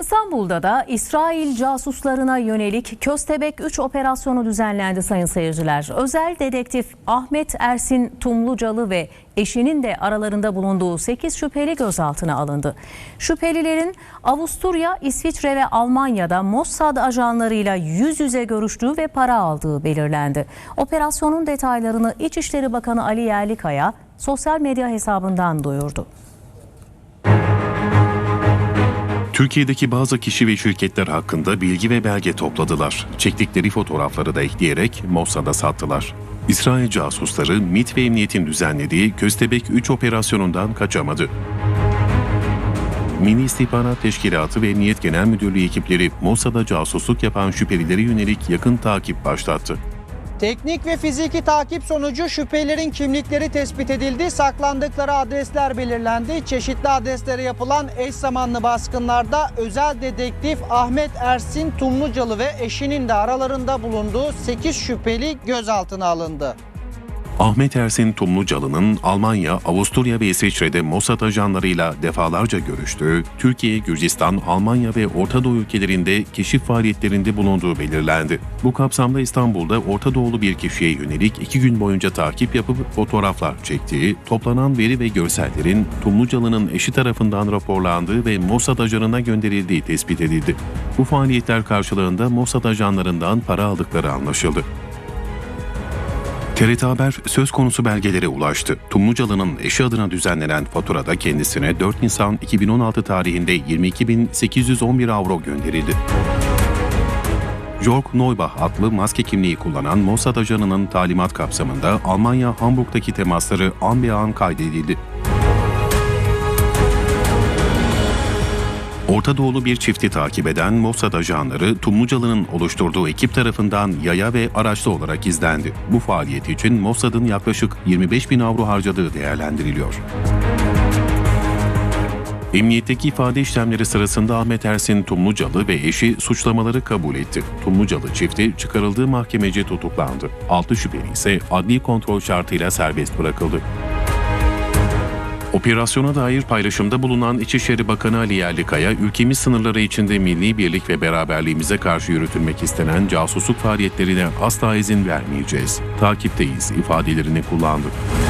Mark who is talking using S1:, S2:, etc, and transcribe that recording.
S1: İstanbul'da da İsrail casuslarına yönelik Köstebek 3 operasyonu düzenlendi sayın seyirciler. Özel dedektif Ahmet Ersin Tumlucalı ve eşinin de aralarında bulunduğu 8 şüpheli gözaltına alındı. Şüphelilerin Avusturya, İsviçre ve Almanya'da Mossad ajanlarıyla yüz yüze görüştüğü ve para aldığı belirlendi. Operasyonun detaylarını İçişleri Bakanı Ali Yerlikaya sosyal medya hesabından duyurdu.
S2: Türkiye'deki bazı kişi ve şirketler hakkında bilgi ve belge topladılar. Çektikleri fotoğrafları da ekleyerek Mossad'a sattılar. İsrail casusları MİT ve Emniyet'in düzenlediği Köstebek 3 operasyonundan kaçamadı. Mini İstihbarat Teşkilatı ve Emniyet Genel Müdürlüğü ekipleri Mossad'a casusluk yapan şüphelilere yönelik yakın takip başlattı.
S3: Teknik ve fiziki takip sonucu şüphelilerin kimlikleri tespit edildi, saklandıkları adresler belirlendi. Çeşitli adreslere yapılan eş zamanlı baskınlarda özel dedektif Ahmet Ersin Tumlucalı ve eşinin de aralarında bulunduğu 8 şüpheli gözaltına alındı.
S2: Ahmet Ersin Tumlucalı'nın Almanya, Avusturya ve İsviçre'de Mossad ajanlarıyla defalarca görüştüğü, Türkiye, Gürcistan, Almanya ve Orta Doğu ülkelerinde keşif faaliyetlerinde bulunduğu belirlendi. Bu kapsamda İstanbul'da Orta Doğulu bir kişiye yönelik iki gün boyunca takip yapıp fotoğraflar çektiği, toplanan veri ve görsellerin Tumlucalı'nın eşi tarafından raporlandığı ve Mossad ajanına gönderildiği tespit edildi. Bu faaliyetler karşılığında Mossad ajanlarından para aldıkları anlaşıldı. TRT Haber söz konusu belgelere ulaştı. Tumlucalı'nın eşi adına düzenlenen faturada kendisine 4 Nisan 2016 tarihinde 22.811 avro gönderildi. Jörg Neubach adlı maske kimliği kullanan Mossad ajanının talimat kapsamında Almanya Hamburg'daki temasları an be an kaydedildi. Orta bir çifti takip eden Mossad ajanları Tumlucalı'nın oluşturduğu ekip tarafından yaya ve araçlı olarak izlendi. Bu faaliyet için Mossad'ın yaklaşık 25 bin avro harcadığı değerlendiriliyor. Emniyetteki ifade işlemleri sırasında Ahmet Ersin Tumlucalı ve eşi suçlamaları kabul etti. Tumlucalı çifti çıkarıldığı mahkemece tutuklandı. Altı şüpheli ise adli kontrol şartıyla serbest bırakıldı. Operasyona dair paylaşımda bulunan İçişleri Bakanı Ali Yerlikaya, ülkemiz sınırları içinde milli birlik ve beraberliğimize karşı yürütülmek istenen casusluk faaliyetlerine asla izin vermeyeceğiz. Takipteyiz ifadelerini kullandı.